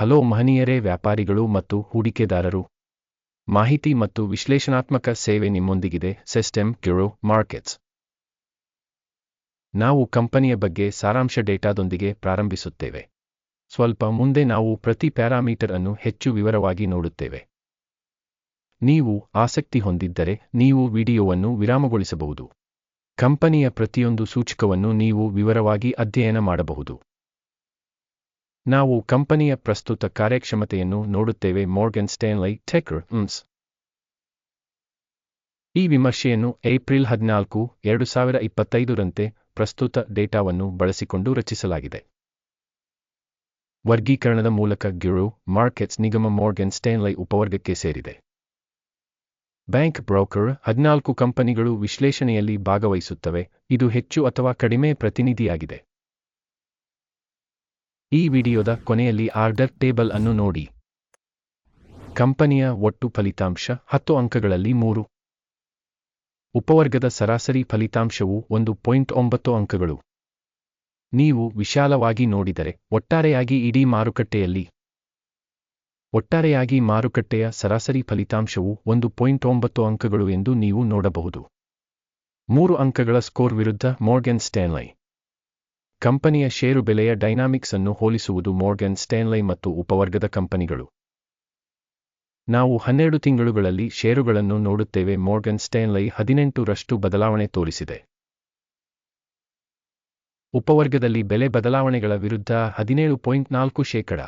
Hello ಮಹನೀಯರೇ, ವ್ಯಾಪಾರಿಗಳು ಮತ್ತು ಹೂಡಿಕೆದಾರರು. ಮಾಹಿತಿ ಮತ್ತು ವಿಶ್ಲೇಷಣಾತ್ಮಕ ಸೇವೆ ನಿಮ್ಮೊಂದಿಗಿದೆ, ಸಿಸ್ಟಮ್ ಕ್ಯೂರೋ ಮಾರ್ಕೆಟ್ಸ್. ನಾವು ಕಂಪನಿಯ ಬಗ್ಗೆ ಸಾರಾಂಶ ಡೇಟಾದೊಂದಿಗೆ ಪ್ರಾರಂಭಿಸುತ್ತೇವೆ. ಸ್ವಲ್ಪ ಮುಂದೆ ನಾವು ಪ್ರತಿ ಪ್ಯಾರಾಮೀಟರ್ ಅನ್ನು ಹೆಚ್ಚು ವಿವರವಾಗಿ ನೋಡುತ್ತೇವೆ. ನೀವು ಆಸಕ್ತಿ ಹೊಂದಿದ್ದರೆ ನೀವು ವಿಡಿಯೋವನ್ನು ವಿರಾಮಗೊಳಿಸಬಹುದು. ಕಂಪನಿಯ ಪ್ರತಿಯೊಂದು ಸೂಚಕವನ್ನು ನೀವು ವಿವರವಾಗಿ ಅಧ್ಯಯನ ಮಾಡಬಹುದು. ನಾವು ಕಂಪನಿಯ ಪ್ರಸ್ತುತ ಕಾರ್ಯಕ್ಷಮತೆಯನ್ನು ನೋಡುತ್ತೇವೆ. ಮೋರ್ಗನ್ ಸ್ಟೇನ್ಲೈ ಟೆಕ್ರ್ ಮ್ಸ್ ಈ ವಿಮರ್ಶೆಯನ್ನು ಏಪ್ರಿಲ್ ಹದಿನಾಲ್ಕು, ಎರಡು ಸಾವಿರ ಇಪ್ಪತ್ತೈದರಂತೆ ಪ್ರಸ್ತುತ ಡೇಟಾವನ್ನು ಬಳಸಿಕೊಂಡು ರಚಿಸಲಾಗಿದೆ. ವರ್ಗೀಕರಣದ ಮೂಲಕ ಗ್ಯುರು ಮಾರ್ಕೆಟ್ಸ್ ನಿಗಮ ಮೋರ್ಗನ್ ಸ್ಟೇನ್ಲೈ ಉಪವರ್ಗಕ್ಕೆ ಸೇರಿದೆ. ಬ್ಯಾಂಕ್ ಬ್ರೋಕರ್ ಹದಿನಾಲ್ಕು ಕಂಪನಿಗಳು ವಿಶ್ಲೇಷಣೆಯಲ್ಲಿ ಭಾಗವಹಿಸುತ್ತವೆ. ಇದು ಹೆಚ್ಚು ಅಥವಾ ಕಡಿಮೆ ಪ್ರತಿನಿಧಿಯಾಗಿದೆ. ಈ ವಿಡಿಯೋದ ಕೊನೆಯಲ್ಲಿ ಆರ್ಡರ್ ಟೇಬಲ್ ಅನ್ನು ನೋಡಿ. ಕಂಪನಿಯ ಒಟ್ಟು ಫಲಿತಾಂಶ ಹತ್ತು ಅಂಕಗಳಲ್ಲಿ ಮೂರು. ಉಪವರ್ಗದ ಸರಾಸರಿ ಫಲಿತಾಂಶವು ಒಂದು ಪಾಯಿಂಟ್ ಒಂಬತ್ತು ಅಂಕಗಳು. ನೀವು ವಿಶಾಲವಾಗಿ ನೋಡಿದರೆ ಒಟ್ಟಾರೆಯಾಗಿ ಇಡೀ ಮಾರುಕಟ್ಟೆಯಲ್ಲಿ. ಒಟ್ಟಾರೆಯಾಗಿ ಮಾರುಕಟ್ಟೆಯ ಸರಾಸರಿ ಫಲಿತಾಂಶವು ಒಂದು ಪಾಯಿಂಟ್ ಒಂಬತ್ತು ಅಂಕಗಳು ಎಂದು ನೀವು ನೋಡಬಹುದು. ಮೂರು ಅಂಕಗಳ ಸ್ಕೋರ್ ವಿರುದ್ಧ ಮೋರ್ಗನ್ ಸ್ಟ್ಯಾನ್ಲೈ ಕಂಪನಿಯ ಷೇರು ಬೆಲೆಯ ಡೈನಾಮಿಕ್ಸ್ ಅನ್ನು ಹೋಲಿಸುವುದು ಮೋರ್ಗನ್ ಸ್ಟ್ಯಾನ್ಲೈ ಮತ್ತು ಉಪವರ್ಗದ ಕಂಪನಿಗಳು. ನಾವು ಹನ್ನೆರಡು ತಿಂಗಳುಗಳಲ್ಲಿ ಷೇರುಗಳನ್ನು ನೋಡುತ್ತೇವೆ, ಮೋರ್ಗನ್ ಸ್ಟ್ಯಾನ್ಲೈ ಹದಿನೆಂಟು ರಷ್ಟು ಬದಲಾವಣೆ ತೋರಿಸಿದೆ. ಉಪವರ್ಗದಲ್ಲಿ ಬೆಲೆ ಬದಲಾವಣೆಗಳ ವಿರುದ್ಧ ಹದಿನೇಳು ಪಾಯಿಂಟ್ ನಾಲ್ಕು ಶೇಕಡ.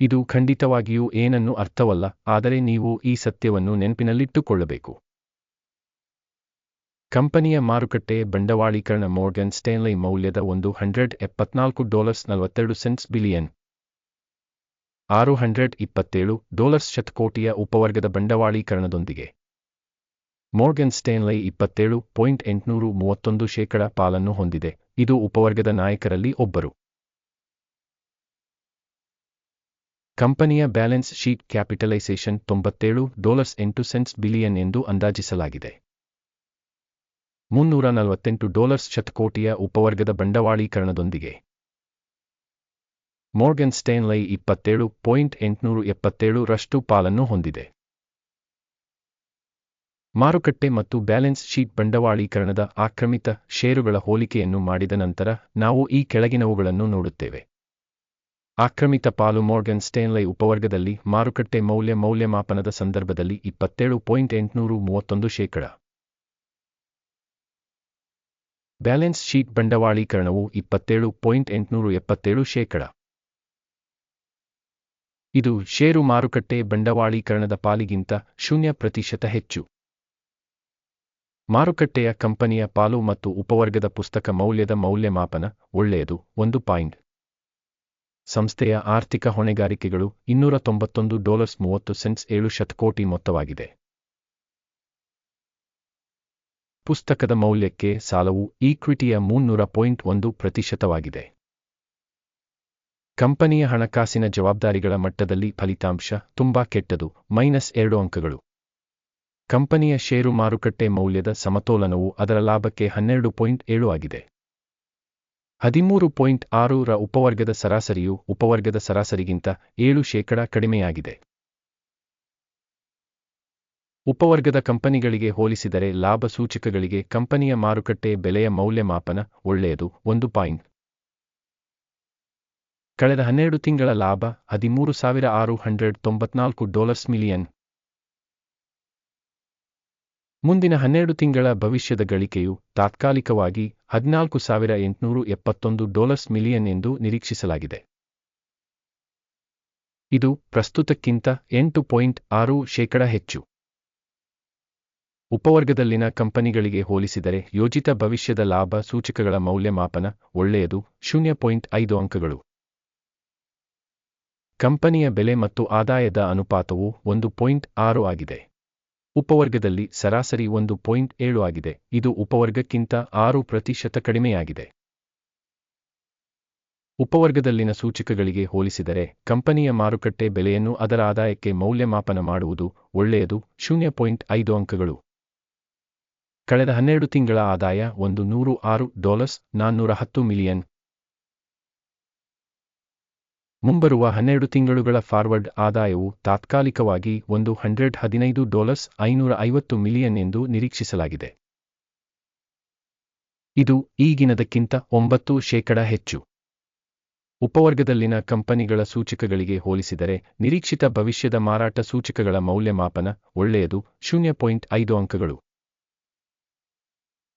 ಇದು ಖಂಡಿತವಾಗಿಯೂ ಏನನ್ನು ಅರ್ಥವಲ್ಲ, ಆದರೆ ನೀವು ಈ ಸತ್ಯವನ್ನು ನೆನಪಿನಲ್ಲಿಟ್ಟುಕೊಳ್ಳಬೇಕು. ಕಂಪನಿಯ ಮಾರುಕಟ್ಟೆ ಬಂಡವಾಳೀಕರಣ ಮೋರ್ಗನ್ ಸ್ಟೇನ್ಲೈ ಮೌಲ್ಯದ ಒಂದು ಹಂಡ್ರೆಡ್ ಎಪ್ಪತ್ನಾಲ್ಕು ಡಾಲರ್ಸ್ ನಲವತ್ತೆರಡು ಸೆಂಟ್ಸ್ ಬಿಲಿಯನ್. ಆರು ಹಂಡ್ರೆಡ್ ಇಪ್ಪತ್ತೇಳು ಡಾಲರ್ಸ್ ಶತಕೋಟಿಯ ಉಪವರ್ಗದ ಬಂಡವಾಳೀಕರಣದೊಂದಿಗೆ. ಮೋರ್ಗನ್ ಸ್ಟೇನ್ಲೈ ಇಪ್ಪತ್ತೇಳು ಪಾಯಿಂಟ್ ಎಂಟುನೂರು ಮೂವತ್ತೊಂದು ಶೇಕಡ ಪಾಲನ್ನು ಹೊಂದಿದೆ. ಇದು ಉಪವರ್ಗದ ನಾಯಕರಲ್ಲಿ ಒಬ್ಬರು. ಕಂಪನಿಯ ಬ್ಯಾಲೆನ್ಸ್ ಶೀಟ್ ಕ್ಯಾಪಿಟಲೈಸೇಷನ್ ತೊಂಬತ್ತೇಳು ಡಾಲರ್ಸ್ ಎಂಟು ಸೆಂಟ್ಸ್ ಬಿಲಿಯನ್ ಎಂದು ಅಂದಾಜಿಸಲಾಗಿದೆ. ಮುನ್ನೂರ ನಲವತ್ತೆಂಟು ಡಾಲರ್ಸ್ ಶತಕೋಟಿಯ ಉಪವರ್ಗದ ಬಂಡವಾಳೀಕರಣದೊಂದಿಗೆ. ಮೋರ್ಗನ್ ಸ್ಟೇನ್ಲೈ ಇಪ್ಪತ್ತೇಳು ಪಾಯಿಂಟ್ ಎಂಟುನೂರು ಎಪ್ಪತ್ತೇಳು ರಷ್ಟು ಪಾಲನ್ನು ಹೊಂದಿದೆ. ಮಾರುಕಟ್ಟೆ ಮತ್ತು ಬ್ಯಾಲೆನ್ಸ್ ಶೀಟ್ ಬಂಡವಾಳೀಕರಣದ ಆಕ್ರಮಿತ ಷೇರುಗಳ ಹೋಲಿಕೆಯನ್ನು ಮಾಡಿದ ನಂತರ ನಾವು ಈ ಕೆಳಗಿನವುಗಳನ್ನು ನೋಡುತ್ತೇವೆ. ಆಕ್ರಮಿತ ಪಾಲು ಮೋರ್ಗನ್ ಸ್ಟೇನ್ಲೈ ಉಪವರ್ಗದಲ್ಲಿ ಮಾರುಕಟ್ಟೆ ಮೌಲ್ಯ ಮೌಲ್ಯಮಾಪನದ ಸಂದರ್ಭದಲ್ಲಿ ಇಪ್ಪತ್ತೇಳು ಪಾಯಿಂಟ್ ಎಂಟುನೂರು ಮೂವತ್ತೊಂದು ಶೇಕಡ. ಬ್ಯಾಲೆನ್ಸ್ ಶೀಟ್ ಬಂಡವಾಳೀಕರಣವು ಇಪ್ಪತ್ತೇಳು ಪಾಯಿಂಟ್ ಎಂಟುನೂರು ಎಪ್ಪತ್ತೇಳು ಶೇಕಡ. ಇದು ಷೇರು ಮಾರುಕಟ್ಟೆ ಬಂಡವಾಳೀಕರಣದ ಪಾಲಿಗಿಂತ ಶೂನ್ಯ ಪ್ರತಿಶತ ಹೆಚ್ಚು. ಮಾರುಕಟ್ಟೆಯ ಕಂಪನಿಯ ಪಾಲು ಮತ್ತು ಉಪವರ್ಗದ ಪುಸ್ತಕ ಮೌಲ್ಯದ ಮೌಲ್ಯಮಾಪನ ಒಳ್ಳೆಯದು, ಒಂದು ಪಾಯಿಂಟ್. ಸಂಸ್ಥೆಯ ಆರ್ಥಿಕ ಹೊಣೆಗಾರಿಕೆಗಳು ಇನ್ನೂರ ತೊಂಬತ್ತೊಂದು ಡಾಲರ್ಸ್ ಮೂವತ್ತು ಸೆಂಟ್ಸ್ ಏಳು ಶತಕೋಟಿ ಮೊತ್ತವಾಗಿದೆ. ಪುಸ್ತಕದ ಮೌಲ್ಯಕ್ಕೆ ಸಾಲವು ಈಕ್ವಿಟಿಯ ಮುನ್ನೂರ ಪಾಯಿಂಟ್ ಒಂದು ಪ್ರತಿಶತವಾಗಿದೆ. ಕಂಪನಿಯ ಹಣಕಾಸಿನ ಜವಾಬ್ದಾರಿಗಳ ಮಟ್ಟದಲ್ಲಿ ಫಲಿತಾಂಶ ತುಂಬಾ ಕೆಟ್ಟದು, ಮೈನಸ್ ಎರಡು ಅಂಕಗಳು. ಕಂಪನಿಯ ಷೇರು ಮಾರುಕಟ್ಟೆ ಮೌಲ್ಯದ ಸಮತೋಲನವು ಅದರ ಲಾಭಕ್ಕೆ ಹನ್ನೆರಡು ಪಾಯಿಂಟ್ ಏಳು ಆಗಿದೆ. ಹದಿಮೂರು ಪಾಯಿಂಟ್ ಆರು ರ ಉಪವರ್ಗದ ಸರಾಸರಿಯು ಉಪವರ್ಗದ ಸರಾಸರಿಗಿಂತ ಏಳು ಶೇಕಡ ಕಡಿಮೆಯಾಗಿದೆ. ಉಪವರ್ಗದ ಕಂಪನಿಗಳಿಗೆ ಹೋಲಿಸಿದರೆ ಲಾಭ ಸೂಚಕಗಳಿಗೆ ಕಂಪನಿಯ ಮಾರುಕಟ್ಟೆ ಬೆಲೆಯ ಮೌಲ್ಯಮಾಪನ ಒಳ್ಳೆಯದು, ಒಂದು ಪಾಯಿಂಟ್. ಕಳೆದ ಹನ್ನೆರಡು ತಿಂಗಳ ಲಾಭ, ಹದಿಮೂರು ಸಾವಿರ ಆರು ಹಂಡ್ರೆಡ್ ತೊಂಬತ್ನಾಲ್ಕು ಡಾಲರ್ಸ್ ಮಿಲಿಯನ್. ಮುಂದಿನ ಹನ್ನೆರಡು ತಿಂಗಳ ಭವಿಷ್ಯದ ಗಳಿಕೆಯು ತಾತ್ಕಾಲಿಕವಾಗಿ ಹದಿನಾಲ್ಕು ಸಾವಿರ ಎಂಟುನೂರು ಎಪ್ಪತ್ತೊಂದು ಡಾಲರ್ಸ್ ಮಿಲಿಯನ್ ಎಂದು ನಿರೀಕ್ಷಿಸಲಾಗಿದೆ. ಇದು ಪ್ರಸ್ತುತಕ್ಕಿಂತ ಎಂಟು ಪಾಯಿಂಟ್ ಆರು ಶೇಕಡ ಹೆಚ್ಚು. ಉಪವರ್ಗದಲ್ಲಿನ ಕಂಪನಿಗಳಿಗೆ ಹೋಲಿಸಿದರೆ ಯೋಜಿತ ಭವಿಷ್ಯದ ಲಾಭ ಸೂಚಕಗಳ ಮೌಲ್ಯಮಾಪನ ಒಳ್ಳೆಯದು, ಶೂನ್ಯ ಪಾಯಿಂಟ್ ಐದು ಅಂಕಗಳು. ಕಂಪನಿಯ ಬೆಲೆ ಮತ್ತು ಆದಾಯದ ಅನುಪಾತವು ಒಂದು ಪಾಯಿಂಟ್ ಆರು ಆಗಿದೆ. ಉಪವರ್ಗದಲ್ಲಿ ಸರಾಸರಿ ಒಂದು ಪಾಯಿಂಟ್ ಏಳು ಆಗಿದೆ. ಇದು ಉಪವರ್ಗಕ್ಕಿಂತ ಆರು ಪ್ರತಿಶತ ಕಡಿಮೆಯಾಗಿದೆ. ಉಪವರ್ಗದಲ್ಲಿನ ಸೂಚಕಗಳಿಗೆ ಹೋಲಿಸಿದರೆ ಕಂಪನಿಯ ಮಾರುಕಟ್ಟೆ ಬೆಲೆಯನ್ನು ಅದರ ಆದಾಯಕ್ಕೆ ಮೌಲ್ಯಮಾಪನ ಮಾಡುವುದು ಒಳ್ಳೆಯದು, ಶೂನ್ಯ ಪಾಯಿಂಟ್ ಅಂಕಗಳು. ಕಳೆದ ಹನ್ನೆರಡು ತಿಂಗಳ ಆದಾಯ ಒಂದು ನೂರು ಆರು ಡಾಲರ್ಸ್ ನಾನ್ನೂರ ಹತ್ತು ಮಿಲಿಯನ್. ಮುಂಬರುವ ಹನ್ನೆರಡು ತಿಂಗಳುಗಳ ಫಾರ್ವರ್ಡ್ ಆದಾಯವು ತಾತ್ಕಾಲಿಕವಾಗಿ ಒಂದು ಹಂಡ್ರೆಡ್ ಹದಿನೈದು ಡಾಲರ್ಸ್ ಐನೂರ ಐವತ್ತು ಮಿಲಿಯನ್ ಎಂದು ನಿರೀಕ್ಷಿಸಲಾಗಿದೆ. ಇದು ಈಗಿನದಕ್ಕಿಂತ ಒಂಬತ್ತು ಶೇಕಡ ಹೆಚ್ಚು. ಉಪವರ್ಗದಲ್ಲಿನ ಕಂಪನಿಗಳ ಸೂಚಕಗಳಿಗೆ ಹೋಲಿಸಿದರೆ ನಿರೀಕ್ಷಿತ ಭವಿಷ್ಯದ ಮಾರಾಟ ಸೂಚಕಗಳ ಮೌಲ್ಯಮಾಪನ ಒಳ್ಳೆಯದು, ಶೂನ್ಯ ಪಾಯಿಂಟ್ ಐದು ಅಂಕಗಳು.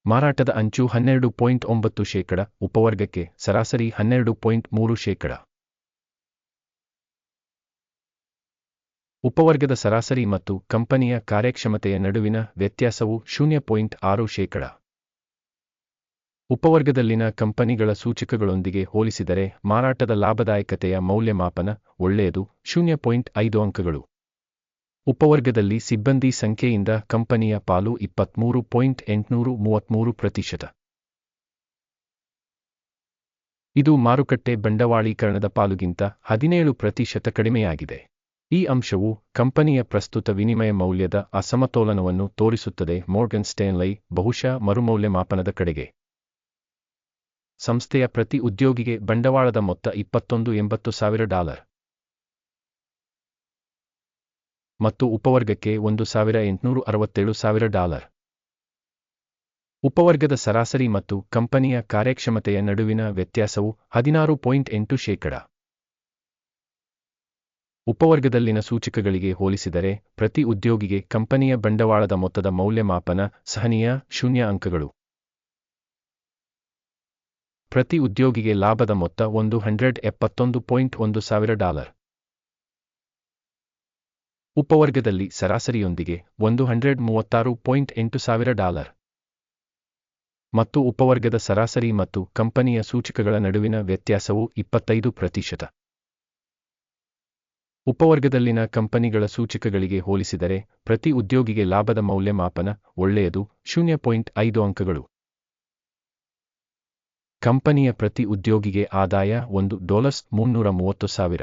ಮಾರಾಟದ ಅಂಚು ಹನ್ನೆರಡು ಪಾಯಿಂಟ್ ಒಂಬತ್ತು ಶೇಕಡ, ಉಪವರ್ಗಕ್ಕೆ ಸರಾಸರಿ ಹನ್ನೆರಡು ಪಾಯಿಂಟ್ ಮೂರು ಶೇಕಡ. ಉಪವರ್ಗದ ಸರಾಸರಿ ಮತ್ತು ಕಂಪನಿಯ ಕಾರ್ಯಕ್ಷಮತೆಯ ನಡುವಿನ ವ್ಯತ್ಯಾಸವು ಶೂನ್ಯ ಪಾಯಿಂಟ್ ಆರು ಶೇಕಡ. ಉಪವರ್ಗದಲ್ಲಿನ ಕಂಪನಿಗಳ ಸೂಚಕಗಳೊಂದಿಗೆ ಹೋಲಿಸಿದರೆ ಮಾರಾಟದ ಲಾಭದಾಯಕತೆಯ ಮೌಲ್ಯಮಾಪನ ಒಳ್ಳೆಯದು, ಶೂನ್ಯ ಪಾಯಿಂಟ್ ಐದು ಅಂಕಗಳು. ಉಪವರ್ಗದಲ್ಲಿ ಸಿಬ್ಬಂದಿ ಸಂಖ್ಯೆಯಿಂದ ಕಂಪನಿಯ ಪಾಲು ಇಪ್ಪತ್ಮೂರು ಪಾಯಿಂಟ್ ಎಂಟುನೂರು ಮೂವತ್ಮೂರು ಪ್ರತಿಶತ. ಇದು ಮಾರುಕಟ್ಟೆ ಬಂಡವಾಳೀಕರಣದ ಪಾಲುಗಿಂತ ಹದಿನೇಳು ಪ್ರತಿಶತ ಕಡಿಮೆಯಾಗಿದೆ. ಈ ಅಂಶವು ಕಂಪನಿಯ ಪ್ರಸ್ತುತ ವಿನಿಮಯ ಮೌಲ್ಯದ ಅಸಮತೋಲನವನ್ನು ತೋರಿಸುತ್ತದೆ ಮೋರ್ಗನ್ ಸ್ಟೇನ್ಲೈ ಬಹುಶಃ ಮರುಮೌಲ್ಯಮಾಪನದ ಕಡೆಗೆ. ಸಂಸ್ಥೆಯ ಪ್ರತಿ ಉದ್ಯೋಗಿಗೆ ಬಂಡವಾಳದ ಮೊತ್ತ ಇಪ್ಪತ್ತೊಂದು ಎಂಬತ್ತು ಸಾವಿರ ಡಾಲರ್. ಮತ್ತು ಉಪವರ್ಗಕ್ಕೆ ಒಂದು ಸಾವಿರ ಎಂಟುನೂರು ಅರವತ್ತೇಳು ಸಾವಿರ ಡಾಲರ್. ಉಪವರ್ಗದ ಸರಾಸರಿ ಮತ್ತು ಕಂಪನಿಯ ಕಾರ್ಯಕ್ಷಮತೆಯ ನಡುವಿನ ವ್ಯತ್ಯಾಸವು ಹದಿನಾರು ಪಾಯಿಂಟ್ ಎಂಟು ಶೇಕಡ. ಉಪವರ್ಗದಲ್ಲಿನ ಸೂಚಕಗಳಿಗೆ ಹೋಲಿಸಿದರೆ ಪ್ರತಿ ಉದ್ಯೋಗಿಗೆ ಕಂಪನಿಯ ಬಂಡವಾಳದ ಮೊತ್ತದ ಮೌಲ್ಯಮಾಪನ ಸಹನೀಯ ಶೂನ್ಯ ಅಂಕಗಳು. ಪ್ರತಿ ಉದ್ಯೋಗಿಗೆ ಲಾಭದ ಮೊತ್ತ ಒಂದು ಹಂಡ್ರೆಡ್ ಎಪ್ಪತ್ತೊಂದು ಪಾಯಿಂಟ್ ಒಂದು ಸಾವಿರ ಡಾಲರ್. ಉಪವರ್ಗದಲ್ಲಿ ಸರಾಸರಿಯೊಂದಿಗೆ ಒಂದು ಹಂಡ್ರೆಡ್ ಮೂವತ್ತಾರು ಪಾಯಿಂಟ್ ಎಂಟು ಸಾವಿರ ಡಾಲರ್. ಮತ್ತು ಉಪವರ್ಗದ ಸರಾಸರಿ ಮತ್ತು ಕಂಪನಿಯ ಸೂಚಕಗಳ ನಡುವಿನ ವ್ಯತ್ಯಾಸವು ಇಪ್ಪತ್ತೈದು ಪ್ರತಿಶತ. ಉಪವರ್ಗದಲ್ಲಿನ ಕಂಪನಿಗಳ ಸೂಚಕಗಳಿಗೆ ಹೋಲಿಸಿದರೆ ಪ್ರತಿ ಉದ್ಯೋಗಿಗೆ ಲಾಭದ ಮೌಲ್ಯಮಾಪನ ಒಳ್ಳೆಯದು, ಶೂನ್ಯ ಪಾಯಿಂಟ್ ಐದು ಅಂಕಗಳು. ಕಂಪನಿಯ ಪ್ರತಿ ಉದ್ಯೋಗಿಗೆ ಆದಾಯ ಒಂದು ಡಾಲರ್ಸ್ ಮುನ್ನೂರ ಮೂವತ್ತು ಸಾವಿರ.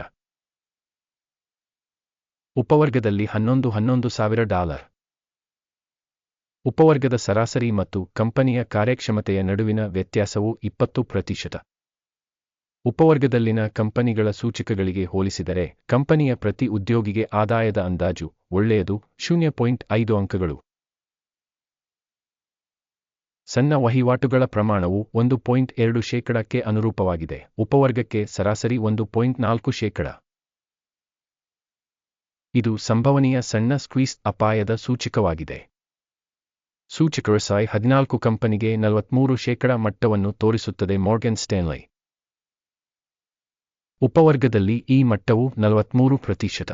ಉಪವರ್ಗದಲ್ಲಿ ಹನ್ನೊಂದು ಹನ್ನೊಂದು ಸಾವಿರ ಡಾಲರ್. ಉಪವರ್ಗದ ಸರಾಸರಿ ಮತ್ತು ಕಂಪನಿಯ ಕಾರ್ಯಕ್ಷಮತೆಯ ನಡುವಿನ ವ್ಯತ್ಯಾಸವು ಇಪ್ಪತ್ತು ಪ್ರತಿಶತ. ಉಪವರ್ಗದಲ್ಲಿನ ಕಂಪನಿಗಳ ಸೂಚಕಗಳಿಗೆ ಹೋಲಿಸಿದರೆ, ಕಂಪನಿಯ ಪ್ರತಿ ಉದ್ಯೋಗಿಗೆ ಆದಾಯದ ಅಂದಾಜು ಒಳ್ಳೆಯದು, ಶೂನ್ಯ ಪಾಯಿಂಟ್ ಐದು ಅಂಕಗಳು. ಸಣ್ಣ ವಹಿವಾಟುಗಳ ಪ್ರಮಾಣವು ಒಂದು ಪಾಯಿಂಟ್ ಎರಡು ಶೇಕಡಕ್ಕೆ ಅನುರೂಪವಾಗಿದೆ, ಉಪವರ್ಗಕ್ಕೆ ಸರಾಸರಿ ಒಂದು ಪಾಯಿಂಟ್ ನಾಲ್ಕು ಶೇಕಡ. ಇದು ಸಂಭವನೀಯ ಸಣ್ಣ ಸ್ಕ್ವೀಸ್ ಅಪಾಯದ ಸೂಚಕವಾಗಿದೆ. ಸೂಚಕ ಸಾಯ್ ಹದಿನಾಲ್ಕು ಕಂಪನಿಗೆ ನಲವತ್ಮೂರು ಶೇಕಡ ಮಟ್ಟವನ್ನು ತೋರಿಸುತ್ತದೆ ಮಾರ್ಗನ್ ಸ್ಟೇನ್ಲೈ ಉಪವರ್ಗದಲ್ಲಿ ಈ ಮಟ್ಟವು ನಲವತ್ಮೂರು ಪ್ರತಿಶತ.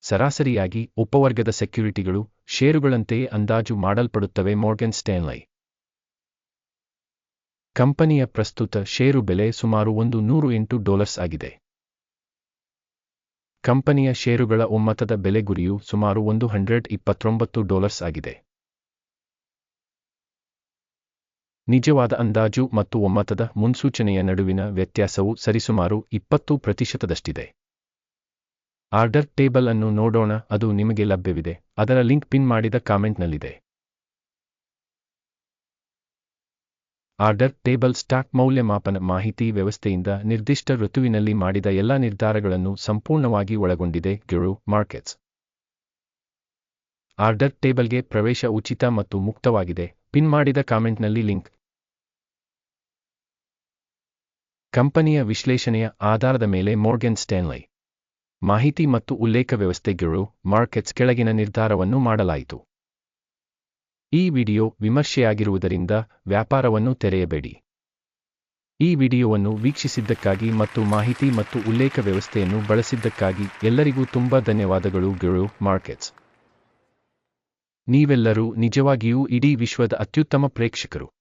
ಸರಾಸರಿಯಾಗಿ ಉಪವರ್ಗದ ಸೆಕ್ಯುರಿಟಿಗಳು ಷೇರುಗಳಂತೆಯೇ ಅಂದಾಜು ಮಾಡಲ್ಪಡುತ್ತವೆ ಮಾರ್ಗನ್ ಸ್ಟೇನ್ಲೈ ಕಂಪನಿಯ ಪ್ರಸ್ತುತ ಷೇರು ಬೆಲೆ ಸುಮಾರು ಒಂದು ನೂರು ಎಂಟು ಡಾಲರ್ಸ್ ಆಗಿದೆ. ಕಂಪನಿಯ ಷೇರುಗಳ ಒಮ್ಮತದ ಬೆಲೆ ಗುರಿಯು ಸುಮಾರು ಒಂದು ಹಂಡ್ರೆಡ್ ಇಪ್ಪತ್ತೊಂಬತ್ತು ಡಾಲರ್ಸ್ ಆಗಿದೆ. ನಿಜವಾದ ಅಂದಾಜು ಮತ್ತು ಒಮ್ಮತದ ಮುನ್ಸೂಚನೆಯ ನಡುವಿನ ವ್ಯತ್ಯಾಸವು ಸರಿಸುಮಾರು ಇಪ್ಪತ್ತು ಪ್ರತಿಶತದಷ್ಟಿದೆ. ಆರ್ಡರ್ ಟೇಬಲ್ ಅನ್ನು ನೋಡೋಣ, ಅದು ನಿಮಗೆ ಲಭ್ಯವಿದೆ, ಅದರ ಲಿಂಕ್ ಪಿನ್ ಮಾಡಿದ ಕಾಮೆಂಟ್ನಲ್ಲಿದೆ. ಆರ್ಡರ್ ಟೇಬಲ್ ಸ್ಟಾಕ್ ಮೌಲ್ಯಮಾಪನ ಮಾಹಿತಿ ವ್ಯವಸ್ಥೆಯಿಂದ ನಿರ್ದಿಷ್ಟ ಋತುವಿನಲ್ಲಿ ಮಾಡಿದ ಎಲ್ಲ ನಿರ್ಧಾರಗಳನ್ನು ಸಂಪೂರ್ಣವಾಗಿ ಒಳಗೊಂಡಿದೆ, ಗಿರು ಮಾರ್ಕೆಟ್ಸ್. ಆರ್ಡರ್ ಟೇಬಲ್ಗೆ ಪ್ರವೇಶ ಉಚಿತ ಮತ್ತು ಮುಕ್ತವಾಗಿದೆ. ಪಿನ್ ಮಾಡಿದ ಕಾಮೆಂಟ್ನಲ್ಲಿ ಲಿಂಕ್. ಕಂಪನಿಯ ವಿಶ್ಲೇಷಣೆಯ ಆಧಾರದ ಮೇಲೆ ಮೋರ್ಗನ್ ಸ್ಟ್ಯಾನ್ಲೈ. ಮಾಹಿತಿ ಮತ್ತು ಉಲ್ಲೇಖ ವ್ಯವಸ್ಥೆ ಮಾರ್ಕೆಟ್ಸ್ ಕೆಳಗಿನ ನಿರ್ಧಾರವನ್ನು ಮಾಡಲಾಯಿತು. ಈ ವಿಡಿಯೋ ವಿಮರ್ಶೆಯಾಗಿರುವುದರಿಂದ ವ್ಯಾಪಾರವನ್ನು ತೆರೆಯಬೇಡಿ. ಈ ವಿಡಿಯೋವನ್ನು ವೀಕ್ಷಿಸಿದ್ದಕ್ಕಾಗಿ ಮತ್ತು ಮಾಹಿತಿ ಮತ್ತು ಉಲ್ಲೇಖ ವ್ಯವಸ್ಥೆಯನ್ನು ಬಳಸಿದ್ದಕ್ಕಾಗಿ ಎಲ್ಲರಿಗೂ ತುಂಬಾ ಧನ್ಯವಾದಗಳು. ಗಿರು ಮಾರ್ಕೆಟ್ಸ್ ನೀವೆಲ್ಲರೂ ನಿಜವಾಗಿಯೂ ಇಡೀ ವಿಶ್ವದ ಅತ್ಯುತ್ತಮ ಪ್ರೇಕ್ಷಕರು.